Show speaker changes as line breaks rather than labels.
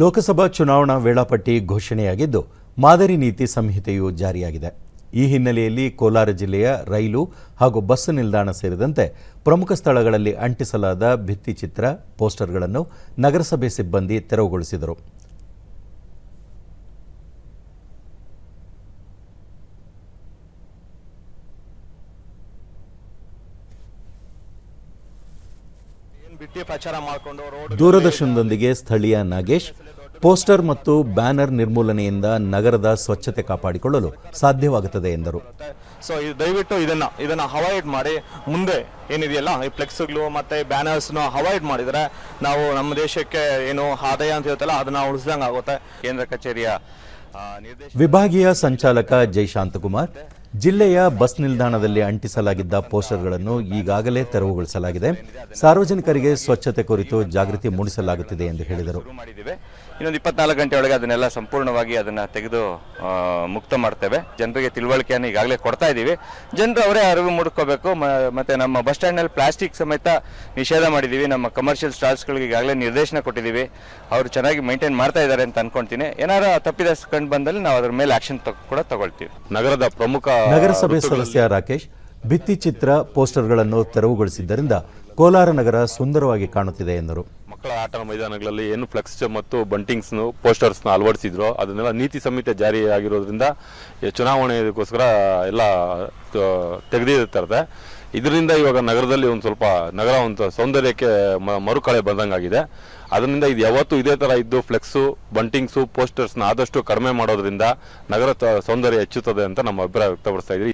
ಲೋಕಸಭಾ ಚುನಾವಣಾ ವೇಳಾಪಟ್ಟಿ ಘೋಷಣೆಯಾಗಿದ್ದು, ಮಾದರಿ ನೀತಿ ಸಂಹಿತೆಯು ಜಾರಿಯಾಗಿದೆ. ಈ ಹಿನ್ನೆಲೆಯಲ್ಲಿ ಕೋಲಾರ ಜಿಲ್ಲೆಯ ರೈಲು ಹಾಗೂ ಬಸ್ ನಿಲ್ದಾಣ ಸೇರಿದಂತೆ ಪ್ರಮುಖ ಸ್ಥಳಗಳಲ್ಲಿ ಅಂಟಿಸಲಾದ ಭಿತ್ತಿಚಿತ್ರ ಪೋಸ್ಟರ್ಗಳನ್ನು ನಗರಸಭೆ ಸಿಬ್ಬಂದಿ ತೆರವುಗೊಳಿಸಿದರು. ದೂರದರ್ಶನದೊಂದಿಗೆ ಸ್ಥಳೀಯ ನಾಗೇಶ್ ಪೋಸ್ಟರ್ ಮತ್ತು ಬ್ಯಾನರ್ ನಿರ್ಮೂಲನೆಯಿಂದ ನಗರದ ಸ್ವಚ್ಛತೆ ಕಾಪಾಡಿಕೊಳ್ಳಲು ಸಾಧ್ಯವಾಗುತ್ತದೆ ಎಂದರು.
ಸೊ ದಯವಿಟ್ಟು ಇದನ್ನ ಇದನ್ನ ಅವಾಯ್ಡ್ ಮಾಡಿ ಮುಂದೆ ಏನಿದೆಯಲ್ಲ ಈ ಫ್ಲೆಕ್ಸ್ಗಳು ಮತ್ತೆ ಬ್ಯಾನರ್ಸ್ನ ಅವಾಯ್ಡ್ ಮಾಡಿದ್ರೆ ನಾವು ನಮ್ಮ ದೇಶಕ್ಕೆ ಏನು ಆದಾಯ ಅಂತ ಹೇಳ್ತಲ್ಲ ಅದನ್ನ ಉಳಿಸ್ದಂಗೆ ಆಗುತ್ತೆ
ಕೇಂದ್ರ ಕಚೇರಿಯ
ವಿಭಾಗೀಯ ಸಂಚಾಲಕ ಜೈ ಶಾಂತಕುಮಾರ್ ಜಿಲ್ಲೆಯ ಬಸ್ ನಿಲ್ದಾಣದಲ್ಲಿ ಅಂಟಿಸಲಾಗಿದ್ದ ಪೋಸ್ಟರ್ಗಳನ್ನು ಈಗಾಗಲೇ ತೆರವುಗೊಳಿಸಲಾಗಿದೆ. ಸಾರ್ವಜನಿಕರಿಗೆ ಸ್ವಚ್ಛತೆ ಕುರಿತು ಜಾಗೃತಿ ಮೂಡಿಸಲಾಗುತ್ತಿದೆ ಎಂದು ಹೇಳಿದರು.
ಇನ್ನೊಂದು ಇಪ್ಪತ್ನಾಲ್ಕು ಗಂಟೆ ಒಳಗೆ ಅದನ್ನೆಲ್ಲ ಸಂಪೂರ್ಣವಾಗಿ ಅದನ್ನ ತೆಗೆದು ಮುಕ್ತ ಮಾಡ್ತೇವೆ. ಜನರಿಗೆ ತಿಳುವಳಿಕೆಯನ್ನು ಈಗಾಗಲೇ ಕೊಡ್ತಾ ಇದ್ದೀವಿ. ಜನರು ಅವರೇ ಅರಿವು ಮೂಡ್ಕೋಬೇಕು ಮ- ಮತ್ತೆ ನಮ್ಮ ಬಸ್ ಸ್ಟ್ಯಾಂಡ್ನಲ್ಲಿ ಪ್ಲಾಸ್ಟಿಕ್ ಸಮೇತ ನಿಷೇಧ ಮಾಡಿದ್ದೀವಿ. ನಮ್ಮ ಕಮರ್ಷಿಯಲ್ ಸ್ಟಾಲ್ಸ್ಗಳಿಗೆ ಈಗಾಗಲೇ ನಿರ್ದೇಶನ ಕೊಟ್ಟಿದ್ದೀವಿ. ಅವರು ಚೆನ್ನಾಗಿ ಮೇಂಟೈನ್ ಮಾಡ್ತಾ ಇದ್ದಾರೆ ಅಂತ ಅನ್ಕೊಂತೀನಿ. ಏನಾರ ತಪ್ಪಿದ ಕಂಡು ಬಂದಲ್ಲಿ ನಾವು ಅದ್ರ ಮೇಲೆ ಆಕ್ಷನ್ ಕೂಡ ತಗೊಳ್ತೀವಿ.
ನಗರದ ಪ್ರಮುಖ
ನಗರಸಭೆ ಸದಸ್ಯ ರಾಕೇಶ್ ಭಿತ್ತಿಚಿತ್ರ ಪೋಸ್ಟರ್ಗಳನ್ನು ತೆರವುಗೊಳಿಸಿದ್ದರಿಂದ ಕೋಲಾರ ನಗರ ಸುಂದರವಾಗಿ ಕಾಣುತ್ತಿದೆ ಎಂದರು.
ಮಕ್ಕಳ ಆಟ ಮೈದಾನಗಳಲ್ಲಿ ಏನು ಫ್ಲೆಕ್ಸ್ ಮತ್ತು ಬಂಟಿಂಗ್ಸ್ ಪೋಸ್ಟರ್ಸ್ನ ಅಳವಡಿಸಿದ್ರು ಅದನ್ನೆಲ್ಲ ನೀತಿ ಸಂಹಿತೆ ಜಾರಿ ಆಗಿರೋದ್ರಿಂದ ಈ ಚುನಾವಣೆಗೋಸ್ಕರ ಎಲ್ಲ ತೆಗೆದಿರ್ತಾರೆ. ಇದರಿಂದ ಇವಾಗ ನಗರದಲ್ಲಿ ಒಂದು ಸ್ವಲ್ಪ ನಗರ ಒಂದು ಸೌಂದರ್ಯಕ್ಕೆ ಮರುಕಳೆ ಬಂದಂಗಾಗಿದೆ. ಅದರಿಂದ ಇದು ಯಾವತ್ತೂ ಇದೇ ತರ ಇದ್ದು ಫ್ಲೆಕ್ಸು, ಬಂಟಿಂಗ್ಸು, ಪೋಸ್ಟರ್ಸ್ನ ಆದಷ್ಟು ಕಡಿಮೆ ಮಾಡೋದ್ರಿಂದ ನಗರ ಸೌಂದರ್ಯ ಹೆಚ್ಚುತ್ತದೆ ಅಂತ ನಮ್ಮ ಅಭಿಪ್ರಾಯ ವ್ಯಕ್ತಪಡಿಸ್ತಾ ಇದ್ದೀವಿ